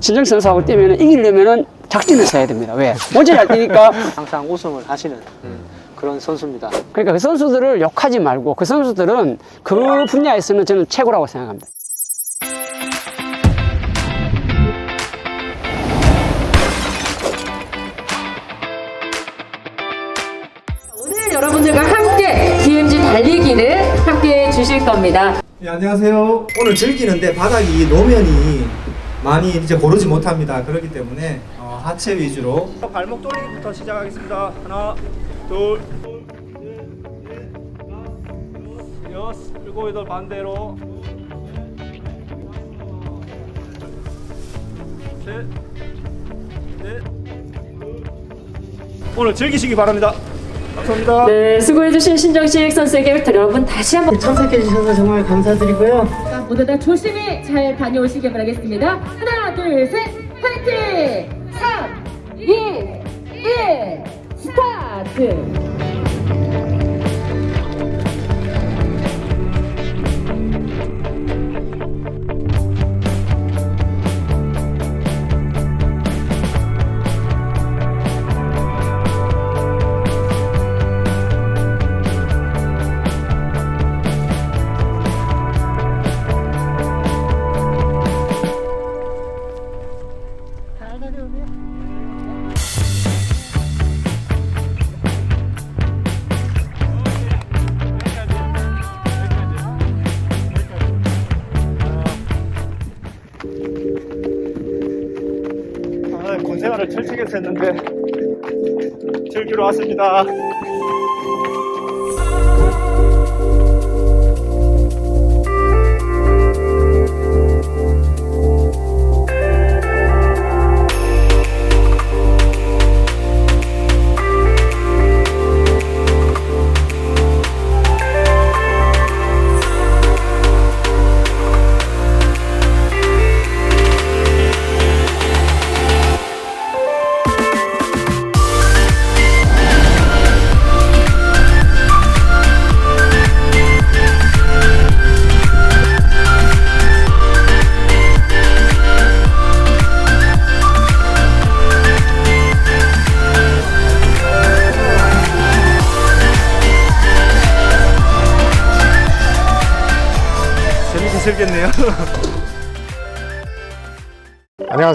신정 선수하고 뛰면 이기려면은 작전을 써야 됩니다. 왜? 먼저 잘 뛰니까 항상 우승을 하시는 그런 선수입니다. 그러니까 그 선수들을 욕하지 말고 그 선수들은 그 분야에서는 저는 최고라고 생각합니다. 오늘 여러분들과 함께 DMG 달리기를 함께 해 주실 겁니다. 네, 안녕하세요. 오늘 즐기는데 바닥이 노면이 많이 이제 고르지 못합니다. 그렇기 때문에 어, 하체 위주로 발목 돌리기부터 시작하겠습니다. 하나, 둘, 여섯, 일곱, 여덟 반대로 셋, 넷. 오늘 즐기시기 바랍니다. 감사합니다. 네, 수고해주신 신정식 선수에게 여러분 다시 한번 참석해 주셔서 정말 감사드리고요. 모두 다 조심히 잘 다녀오시길 바라겠습니다. 하나, 둘, 셋, 파이팅! 3, 2, 1, 스타트! 철책에서 했는데 즐기러 왔습니다.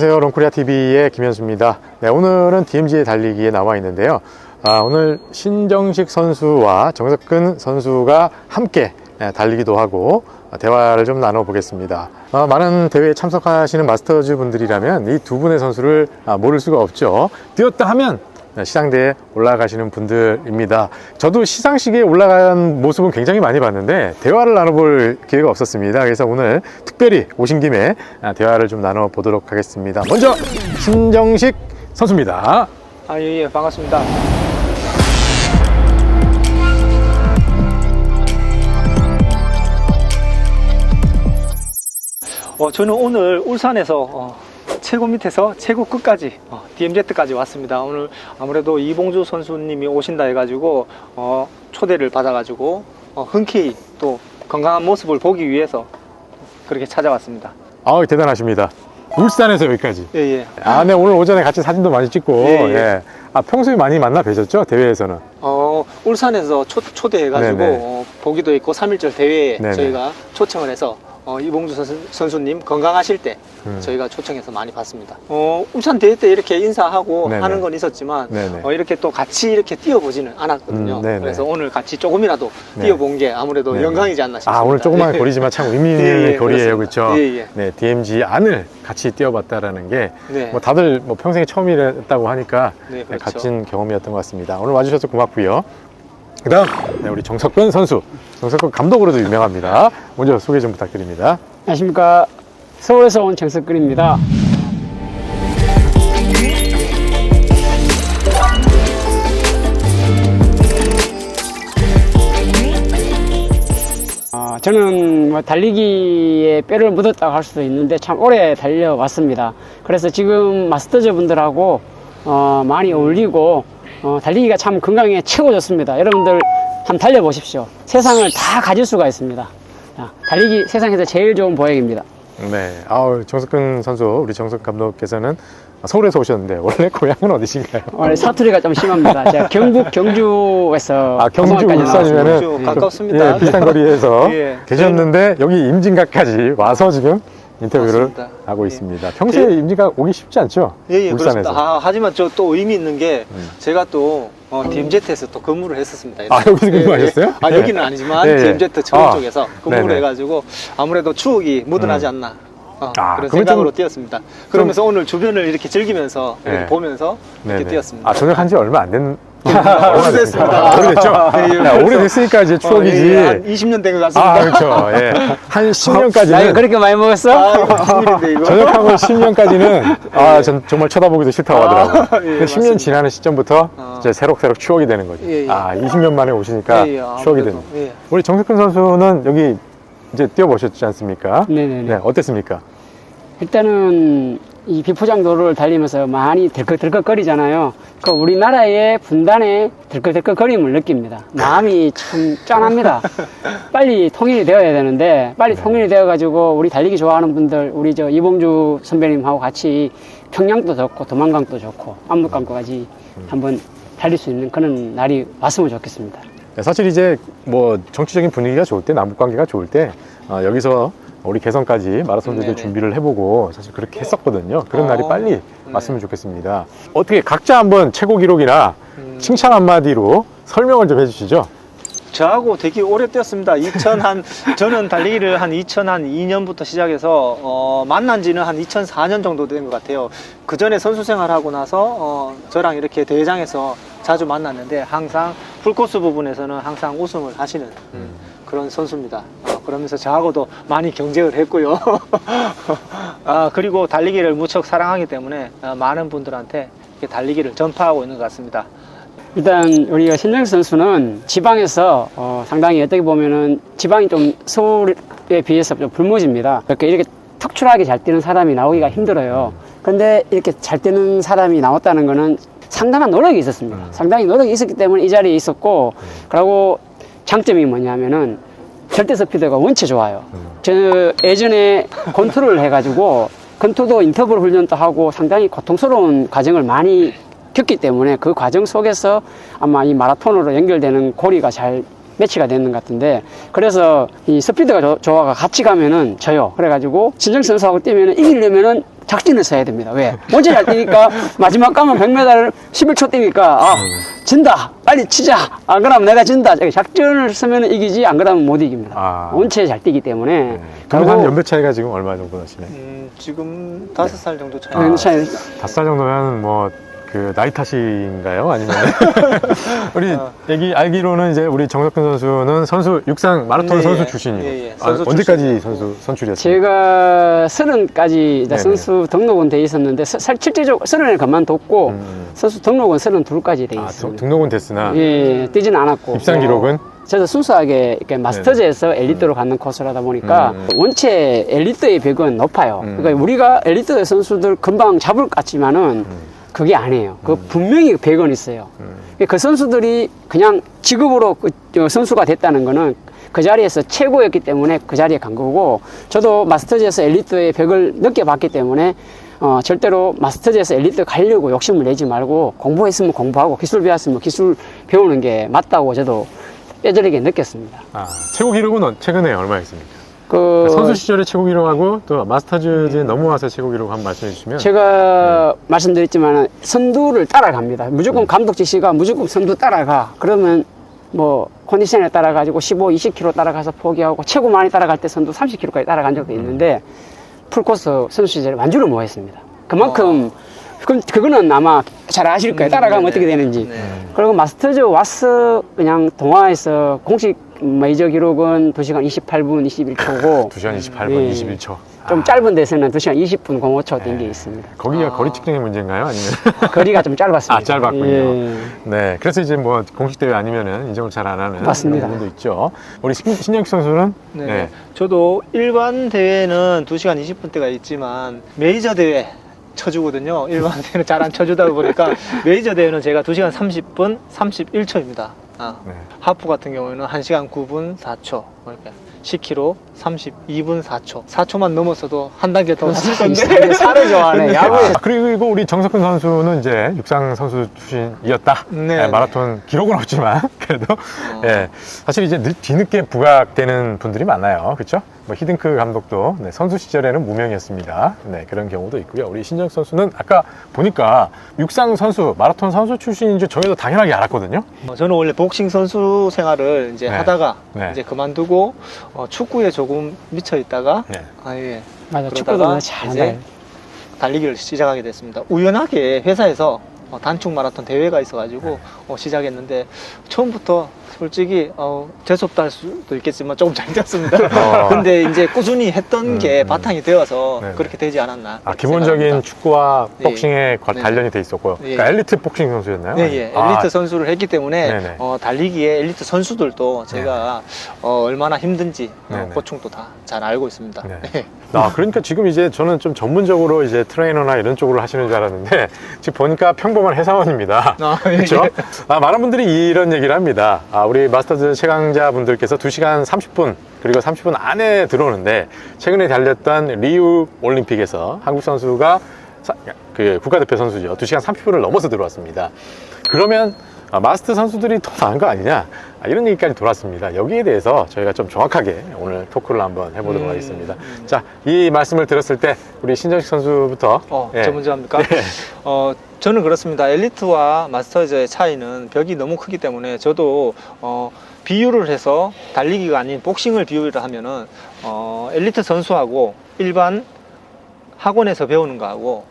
안녕하세요. 롱코리아 TV의 김현수입니다. 네, 오늘은 DMG의 달리기에 나와 있는데요. 아, 오늘 신정식 선수와 정석근 선수가 함께 네, 달리기도 하고 아, 대화를 좀 나눠보겠습니다. 아, 많은 대회에 참석하시는 마스터즈 분들이라면 이 두 분의 선수를 아, 모를 수가 없죠. 뛰었다 하면 네, 시상대에 올라가시는 분들입니다. 저도 시상식에 올라간 모습은 굉장히 많이 봤는데 대화를 나눠볼 기회가 없었습니다. 그래서 오늘 특별히 오신 김에 아, 대화를 좀 나눠보도록 하겠습니다. 먼저 신정식 선수입니다. 아, 예, 예, 반갑습니다. 어, 저는 오늘 울산에서 어, 최고 밑에서 최고 끝까지 어, DMZ까지 왔습니다. 오늘 아무래도 이봉주 선수님이 오신다 해가지고 어, 초대를 받아가지고 어, 흔쾌히 또 건강한 모습을 보기 위해서 그렇게 찾아왔습니다. 아우 대단하십니다. 울산에서 여기까지. 예, 예. 아, 네 오늘 오전에 같이 사진도 많이 찍고. 예, 예. 예. 아 평소에 많이 만나 뵈셨죠 대회에서는? 어, 울산에서 초, 초대해가지고 네네. 어, 보기도 있고 3.1절 대회에 네네. 저희가 초청을 해서 어, 이봉주 선수, 선수 님 건강하실 때 음. 저희가 초청해서 많이 봤습니다. 어, 울산 대회 때 이렇게 인사하고 네네. 하는 건 있었지만. 어, 이렇게 또 같이 이렇게 뛰어보지는 않았거든요. 음. 그래서 오늘 같이 조금이라도 네. 뛰어본 게 아무래도 네네. 영광이지 않나 싶습니다. 아 오늘 조그만 예. 거리지만 참 의미 예, 있는 예, 거리예요. 그렇죠? 예, 예. 네, DMG 안을 같이 뛰어봤다라는 게 네. 뭐 다들 뭐 평생에 처음이랬다고 하니까 네, 네, 그렇죠. 값진 경험이었던 것 같습니다. 오늘 와주셔서 고맙고요. 그다음 네, 우리 정석근 선수, 정석근 감독으로도 유명합니다. 먼저 소개 좀 부탁드립니다. 안녕하십니까. 서울에서 온 정석근입니다. 어, 저는 뭐 달리기에 뼈를 묻었다고 할 수도 있는데 참 오래 달려왔습니다. 그래서 지금 마스터즈 분들하고 어, 많이 어울리고 어, 달리기가 참 건강에 최고 좋습니다. 여러분들 한번 달려보십시오. 세상을 다 가질 수가 있습니다. 자, 달리기 세상에서 제일 좋은 보약입니다. 네. 아우, 정석근 선수, 우리 정석 감독께서는 서울에서 오셨는데 원래 고향은 어디신가요? 원래 사투리가 좀 심합니다. 제가 경북 경주에서 아, 경주 울산이면은 나왔습니다. 좀 예. 가깝습니다. 예, 비슷한 거리에서 예. 계셨는데 여기 임진각까지 와서 지금 인터뷰를 맞습니다. 하고 예. 있습니다. 평소에 임진각 오기 쉽지 않죠? 예, 예, 울산에서. 그렇습니다. 아, 하지만 저 또 의미 있는 게 음. 제가 또 어, DMZ에서 또 근무를 했었습니다. 아, 여기서 근무하셨어요? 예, 예. 아, 예. 여기는 아니지만 예, 예. DMZ 처음 아, 쪽에서 근무를 네네. 해가지고 아무래도 추억이 묻어나지 않나. 어, 아, 그런 생각으로 좀- 뛰었습니다. 그러면서 오늘 주변을 이렇게 즐기면서 네. 보면서 이렇게 네네. 뛰었습니다. 아, 전역한 지 얼마 안 된. 오래됐습니다. 오래됐죠? 예, 예, 야, 오래됐으니까 이제 추억이지. 어, 예, 한 20년 된 것 같습니다. 아, 그렇죠. 예. 한 나이 10년까지는. 그렇게 많이 먹었어? 아, 이거 무슨 일인데 이거? 전역하고 10년까지는 아, 전 정말 쳐다보기도 싫다고 하더라고요. 아, 예, 근데 10년 맞습니다. 지나는 시점부터 아. 이제 새록새록 추억이 되는 거죠. 예, 예. 아, 20년 만에 오시니까 예, 예, 추억이 되는. 예. 우리 정석근 선수는 여기 이제 뛰어보셨지 않습니까? 네네네. 네, 어땠습니까? 일단은 이 비포장 도로를 달리면서 많이 덜컥덜컥거리잖아요. 그 우리나라의 분단의 덜컥덜컥거림을 느낍니다. 마음이 참 짠합니다. 빨리 통일이 되어야 되는데 빨리 통일이 되어가지고 우리 달리기 좋아하는 분들 우리 저 이봉주 선배님하고 같이 평양도 좋고 도만강도 좋고 압록강까지 한번 달릴 수 있는 그런 날이 왔으면 좋겠습니다. 네, 사실 이제 뭐 정치적인 분위기가 좋을 때, 남북 관계가 좋을 때 어, 여기서 우리 개성까지 마라톤 대회 네네. 준비를 해보고 사실 그렇게 했었거든요. 그런 어, 날이 빨리 네. 왔으면 좋겠습니다. 어떻게 각자 한번 최고 기록이나 음. 칭찬 한마디로 설명을 좀 해주시죠. 저하고 되게 오래 뛰었습니다. 2000 한 저는 달리기를 한 2002년부터 시작해서 어, 만난 지는 한 2004년 정도 된 것 같아요. 그 전에 선수 생활하고 나서 어, 저랑 이렇게 대회장에서 자주 만났는데 항상 풀코스 부분에서는 항상 우승을 하시는 음, 그런 선수입니다. 어, 그러면서 저하고도 많이 경쟁을 했고요. 아, 그리고 달리기를 무척 사랑하기 때문에 어, 많은 분들한테 이렇게 달리기를 전파하고 있는 것 같습니다. 일단 우리 신정 선수는 지방에서 어, 상당히 어떻게 보면은 지방이 좀 서울에 비해서 좀 불모집니다. 이렇게 이렇게 특출하게 잘 뛰는 사람이 나오기가 힘들어요. 근데 이렇게 잘 뛰는 사람이 나왔다는 거는 상당한 노력이 있었습니다. 상당히 노력이 있었기 때문에 이 자리에 있었고, 그리고 장점이 뭐냐면은 절대 스피드가 원체 좋아요. 저 예전에 권투를 해가지고 권투도 인터벌 훈련도 하고 상당히 고통스러운 과정을 많이 겪기 때문에 그 과정 속에서 아마 이 마라톤으로 연결되는 고리가 잘 매치가 되는 것 같은데 그래서 이 스피드가 조- 좋아가 같이 가면은 져요. 그래가지고 진정 선수하고 뛰면은 이기려면은 작진을 써야 됩니다. 왜? 먼저 잘 뛰니까 마지막 가면 100m 11초 뛰니까 아 진다 빨리 치자 안 그러면 내가 진다 작전을 쓰면 이기지 안 그러면 못 이깁니다. 아. 원체 잘 뛰기 때문에 그럼 한 그리고 연배 차이가 지금 얼마 정도 나시나요? 음, 지금 다섯 살 정도 차이. 아, 차이- 다섯 살 정도면 뭐 그 나이 탓인가요? 아니면 우리 어. 얘기 알기로는 이제 우리 정석근 선수는 선수 육상 마라톤 네, 선수 예. 출신이에요. 예, 예. 아, 선수 언제까지 출신이에요. 선수 선출이었어요? 제가 서른까지 네네. 선수 등록은 돼 있었는데 서- 살 실제적으로 서른에 그만뒀고 음. 선수 등록은 서른 둘까지 돼 아, 등- 있습니다. 등록은 됐으나 예, 뛰진 않았고 입상 어, 기록은 저도 순수하게 이렇게 마스터즈에서 엘리트로 가는 코스라다 보니까 음. 원체 엘리트의 벽은 높아요. 음. 그러니까 우리가 엘리트 선수들 금방 잡을 것 같지만은 그게 아니에요. 그 분명히 벽은 있어요. 음. 그 선수들이 그냥 직업으로 그저 선수가 됐다는 거는 그 자리에서 최고였기 때문에 그 자리에 간 거고 저도 마스터즈에서 엘리트의 벽을 느껴봤기 때문에 어, 절대로 마스터즈에서 엘리트 가려고 욕심을 내지 말고 공부했으면 공부하고 기술 배웠으면 기술 배우는 게 맞다고 저도 뼈저리게 느꼈습니다. 아, 최고 기록은 어- 최근에 얼마였습니까? 그 선수 시절에 최고 기록하고 또 마스터즈에 넘어와서 최고 기록 한번 말씀해 주시면 제가 말씀드렸지만 선두를 따라갑니다. 무조건 감독 지시가 무조건 선두 따라가. 그러면 뭐 컨디션에 따라 가지고 15, 20km 따라가서 포기하고 최고 많이 따라갈 때 선두 30km까지 따라간 적도 있는데 풀코스 선수 시절에 완주를 못 했습니다. 그만큼 그, 그거는 아마 잘 아실 거예요. 음, 따라가면 네네. 어떻게 되는지. 네. 그리고 마스터즈 와서 그냥 동아에서 공식 메이저 기록은 2시간 28분 21초고 2시간 28분 예. 21초. 좀 아, 짧은 데서는 2시간 20분 05초 뛴게 네. 있습니다. 거기가 아. 거리 측정의 문제인가요? 아니면 거리가 좀 짧았습니다. 아, 짧았군요. 예. 네, 그래서 이제 뭐 공식 대회 아니면은 인정을 잘 안 하는 맞습니다. 그런 부분도 있죠. 우리 신, 신영식 선수는 네. 네. 저도 일반 대회는 2시간 20분대가 있지만 메이저 대회 쳐주거든요. 일반 대회는 잘 안 쳐주다 보니까 메이저 대회는 제가 2시간 30분 31초입니다. 아, 네. 하프 같은 경우에는 1시간 9분 4초 이렇게 10km 32분 4초. 4초만 넘었어도 한 단계 더 근데 건데. 살을 좋아하네. 야구 아, 그리고 우리 정석근 선수는 이제 육상 선수 출신이었다. 네, 예, 네. 마라톤 기록은 없지만 그래도 어. 예, 사실 이제 늦- 뒤늦게 부각되는 분들이 많아요. 그렇죠? 뭐 히든크 감독도 네, 선수 시절에는 무명이었습니다. 네, 그런 경우도 있고요. 우리 신정 선수는 아까 보니까 육상 선수, 마라톤 선수 출신인 줄 저희도 당연하게 알았거든요. 어, 저는 원래 복싱 선수 생활을 이제 네. 하다가 네. 이제 그만두고 어, 축구에 조금 미쳐 있다가 네. 아, 예. 맞아, 그러다가 축구도 잘한다. 이제 달리기를 시작하게 됐습니다. 우연하게 회사에서 어, 단축 마라톤 대회가 있어가지고 어, 시작했는데 처음부터 솔직히 어, 재수없다 할 수도 있겠지만 조금 잘 됐습니다. 어. 근데 이제 꾸준히 했던 음, 게 음. 바탕이 되어서 네네. 그렇게 되지 않았나. 아, 기본적인 생각합니다. 축구와 예. 복싱에 관- 네. 단련이 돼 있었고요. 예. 그러니까 엘리트 복싱 선수였나요? 네, 예. 아, 엘리트 선수를 했기 때문에 네네. 어, 달리기에 엘리트 선수들도 제가 어, 얼마나 힘든지 어, 네네. 고충도 다 잘 알고 있습니다. 네. 아, 그러니까 지금 이제 저는 좀 전문적으로 이제 트레이너나 이런 쪽으로 하시는 줄 알았는데 지금 보니까 평범한 회사원입니다. 아, 예. 그렇죠? 아, 많은 분들이 이런 얘기를 합니다. 아, 우리 마스터즈 최강자 분들께서 2시간 30분 그리고 30분 안에 들어오는데 최근에 달렸던 리우 올림픽에서 한국 선수가 사- 그 국가대표 선수죠. 2시간 30분을 넘어서 들어왔습니다. 그러면 아, 마스터 선수들이 더 나은 거 아니냐? 아, 이런 얘기까지 돌았습니다. 여기에 대해서 저희가 좀 정확하게 오늘 토크를 한번 해보도록 음, 하겠습니다. 음. 자, 이 말씀을 들었을 때 우리 신정식 선수부터 어, 예. 저 먼저 합니까? 네. 어, 저는 그렇습니다. 엘리트와 마스터즈의 차이는 벽이 너무 크기 때문에 저도 어, 비유를 해서 달리기가 아닌 복싱을 비유를 하면은 어, 엘리트 선수하고 일반 학원에서 배우는 거하고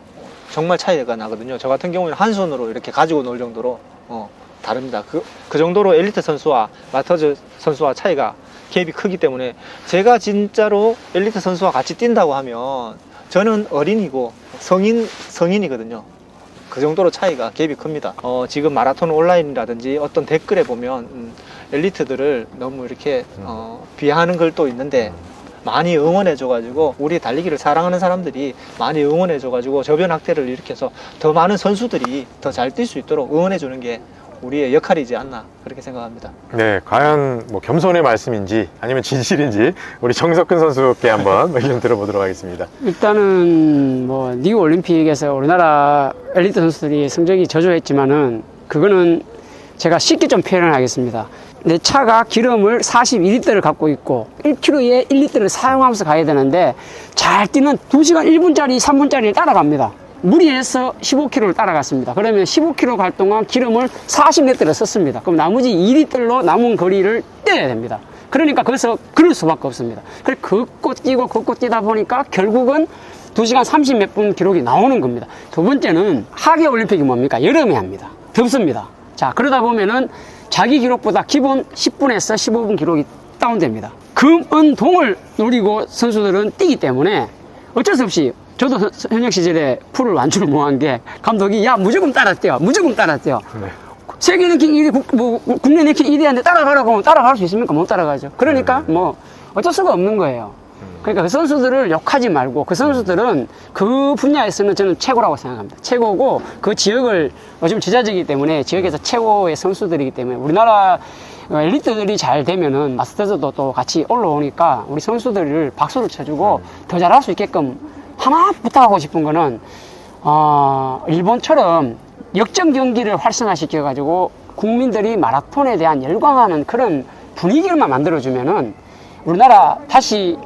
정말 차이가 나거든요. 저 같은 경우에는 한 손으로 이렇게 가지고 놀 정도로 어, 다릅니다. 그, 그 정도로 엘리트 선수와 마스터즈 선수와 차이가 갭이 크기 때문에 제가 진짜로 엘리트 선수와 같이 뛴다고 하면 저는 어린이고 성인 성인이거든요. 그 정도로 차이가 갭이 큽니다. 어, 지금 마라톤 온라인이라든지 어떤 댓글에 보면 음, 엘리트들을 너무 이렇게 어, 비하하는 걸또 있는데 많이 응원해줘가지고 우리 달리기를 사랑하는 사람들이 많이 응원해줘가지고 저변 학대를 일으켜서 더 많은 선수들이 더 잘 뛸 수 있도록 응원해주는 게 우리의 역할이지 않나 그렇게 생각합니다. 네, 과연 뭐 겸손의 말씀인지 아니면 진실인지 우리 정석근 선수께 한번 의견 들어보도록 하겠습니다. 일단은 뭐 리우 올림픽에서 우리나라 엘리트 선수들이 성적이 저조했지만은 그거는 제가 쉽게 좀 표현을 하겠습니다. 내 차가 기름을 42리터를 갖고 있고 1km에 1리터를 사용하면서 가야 되는데 잘 뛰는 2시간 1분짜리 3분짜리를 따라갑니다. 무리해서 15km를 따라갔습니다. 그러면 15km 갈 동안 기름을 40리터를 썼습니다. 그럼 나머지 2리터로 남은 거리를 뛰어야 됩니다. 그러니까 거기서 그럴 수밖에 없습니다. 그래 걷고 뛰고 걷고 뛰다 보니까 결국은 2시간 30 몇 분 기록이 나오는 겁니다. 두 번째는 하계 올림픽이 뭡니까? 여름에 합니다. 덥습니다. 자, 그러다 보면은 자기 기록보다 기본 10분에서 15분 기록이 다운됩니다. 금, 은, 동을 노리고 선수들은 뛰기 때문에 어쩔 수 없이 저도 현- 현역 시절에 풀을 완주를 못한 게 감독이 야 무조건 따라 뛰어 무조건 따라 뛰어 네. 세계 랭킹 1위, 국, 뭐, 국내 랭킹 1위한테 따라가라고 하면 따라갈 수 있습니까? 못 따라가죠. 그러니까 뭐 어쩔 수가 없는 거예요. 그러니까 그 선수들을 욕하지 말고 그 선수들은 그 분야에서는 저는 최고라고 생각합니다. 최고고 그 지역을 요즘 주자지기 때문에 지역에서 최고의 선수들이기 때문에 우리나라 엘리트들이 잘 되면은 마스터즈도 또 같이 올라오니까 우리 선수들을 박수를 쳐주고 더 잘할 수 있게끔 하나 부탁하고 싶은 거는 어, 일본처럼 역전 경기를 활성화시켜 가지고 국민들이 마라톤에 대한 열광하는 그런 분위기를만 만들어주면은 우리나라 다시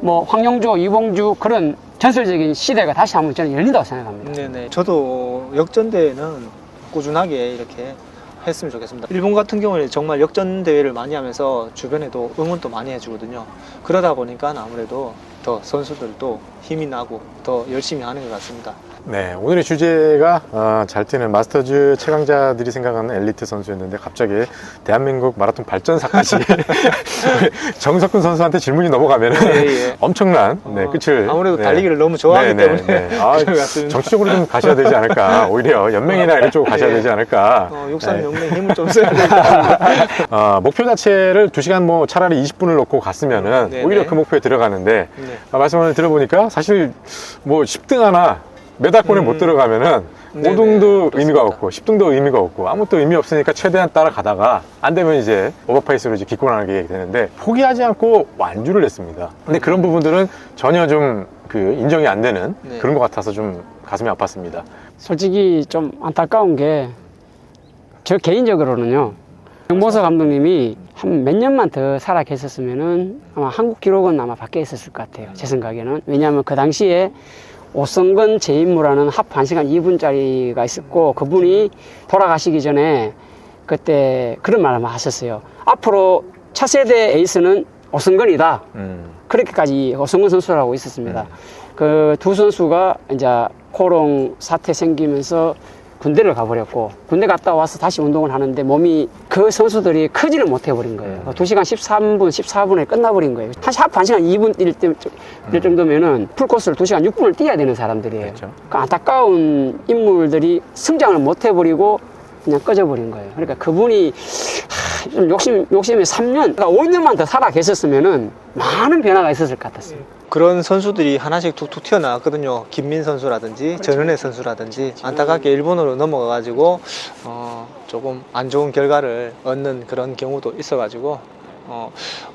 뭐 황영조, 이봉주 그런 전설적인 시대가 다시 한번 저는 열린다고 생각합니다. 네네. 저도 역전 대회는 꾸준하게 이렇게 했으면 좋겠습니다. 일본 같은 경우는 정말 역전 대회를 많이 하면서 주변에도 응원도 많이 해주거든요. 그러다 보니까 아무래도 더 선수들도 힘이 나고 더 열심히 하는 것 같습니다. 네, 오늘의 주제가 어, 잘 뛰는 마스터즈 최강자들이 생각하는 엘리트 선수였는데 갑자기 대한민국 마라톤 발전사까지 정석근 선수한테 질문이 넘어가면 예, 예. 엄청난 네, 어, 끝을 아무래도 네. 달리기를 너무 좋아하기 네, 네, 때문에 네. 아. 정치적으로 좀 가셔야 되지 않을까 오히려 연맹이나 이런 쪽으로 가셔야 예. 되지 않을까 어, 육상 네. 연맹 힘을 좀 써야 될것 같습니다. 어, 목표 자체를 2시간 뭐 차라리 20분을 놓고 갔으면은 네, 오히려 네. 그 목표에 들어가는데 네. 아, 말씀을 들어보니까 사실 뭐 10등 하나 메달권에 음. 못 들어가면은 네네, 5등도 그렇습니다. 의미가 없고 10등도 의미가 없고 아무것도 의미 없으니까 최대한 따라가다가 안 되면 이제 오버페이스로 이제 기권하게 되는데 포기하지 않고 완주를 했습니다. 근데 그런 부분들은 전혀 좀 그 인정이 안 되는 네. 그런 것 같아서 좀 가슴이 아팠습니다. 솔직히 좀 안타까운 게 저 개인적으로는요. 정보서 감독님이 한 몇 년만 더 살아 계셨으면은 아마 한국 기록은 아마 밖에 있었을 것 같아요. 제 생각에는. 왜냐하면 그 당시에 오성근 재임무라는 합 1시간 2분짜리가 있었고 그분이 돌아가시기 전에 그때 그런 말 아마 하셨어요. 앞으로 차세대 에이스는 오성근이다. 음. 그렇게까지 오성근 선수라고 있었습니다. 그두 선수가 이제 코롱 사태 생기면서 군대를 가버렸고 군대 갔다 와서 다시 운동을 하는데 몸이 그 선수들이 크지를 못해버린 거예요. 음. 2시간 13분, 14분에 끝나버린 거예요. 사실 합 1시간 2분 뛸, 때, 뛸 정도면은 풀코스를 2시간 6분을 뛰어야 되는 사람들이에요. 그렇죠. 그 안타까운 인물들이 성장을 못해버리고 그냥 꺼져버린 거예요. 그러니까 그분이 하, 좀 욕심, 욕심에 3년, 그러니까 5년만 더 살아 계셨으면은 많은 변화가 있었을 것 같았어요. 그런 선수들이 하나씩 툭툭 튀어나왔거든요. 김민 선수라든지 전은혜 선수라든지 안타깝게 일본으로 넘어가가지고 어, 조금 안 좋은 결과를 얻는 그런 경우도 있어가지고 어,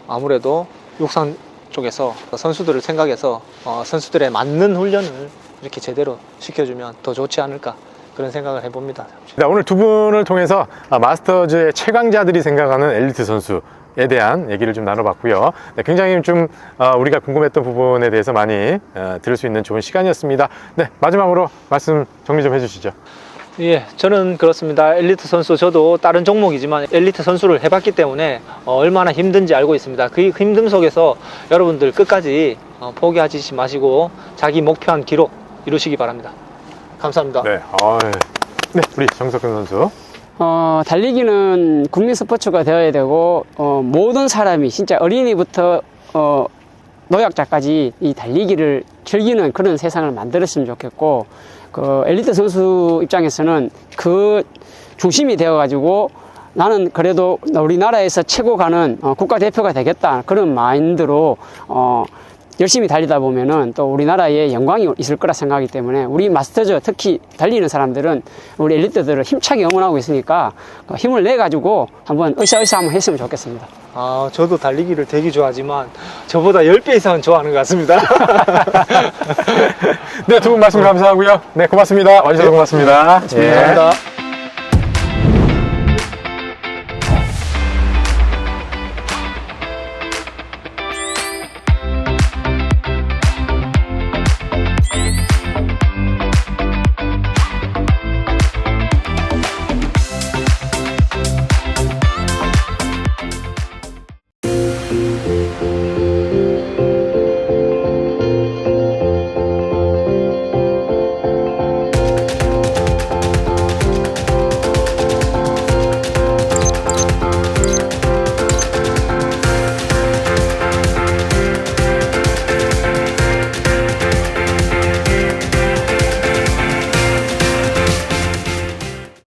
아무래도 육상 쪽에서 선수들을 생각해서 어, 선수들의 맞는 훈련을 이렇게 제대로 시켜주면 더 좋지 않을까 그런 생각을 해봅니다. 네, 오늘 두 분을 통해서 아, 마스터즈의 최강자들이 생각하는 엘리트 선수 에 대한 얘기를 좀 나눠봤고요. 네, 굉장히 좀 어, 우리가 궁금했던 부분에 대해서 많이 어, 들을 수 있는 좋은 시간이었습니다. 네, 마지막으로 말씀 정리 좀 해주시죠. 예, 저는 그렇습니다. 엘리트 선수 저도 다른 종목이지만 엘리트 선수를 해봤기 때문에 어, 얼마나 힘든지 알고 있습니다. 그 힘듦 속에서 여러분들 끝까지 어, 포기하지 마시고 자기 목표한 기록 이루시기 바랍니다. 감사합니다. 네, 어이. 네, 우리 정석근 선수. 어, 달리기는 국민 스포츠가 되어야 되고, 어, 모든 사람이 진짜 어린이부터, 어, 노약자까지 이 달리기를 즐기는 그런 세상을 만들었으면 좋겠고, 그 엘리트 선수 입장에서는 그 중심이 되어 가지고 나는 그래도 우리나라에서 최고 가는 어, 국가대표가 되겠다. 그런 마인드로, 어, 열심히 달리다 보면은 또 우리나라에 영광이 있을 거라 생각하기 때문에 우리 마스터즈 특히 달리는 사람들은 우리 엘리트들을 힘차게 응원하고 있으니까 그 힘을 내 가지고 한번 으쌰으쌰 한번 했으면 좋겠습니다. 아, 저도 달리기를 되게 좋아하지만 저보다 10배 이상은 좋아하는 것 같습니다. 네, 두 분 말씀 감사하고요. 네, 고맙습니다. 와주셔서 고맙습니다. 예. 감사합니다.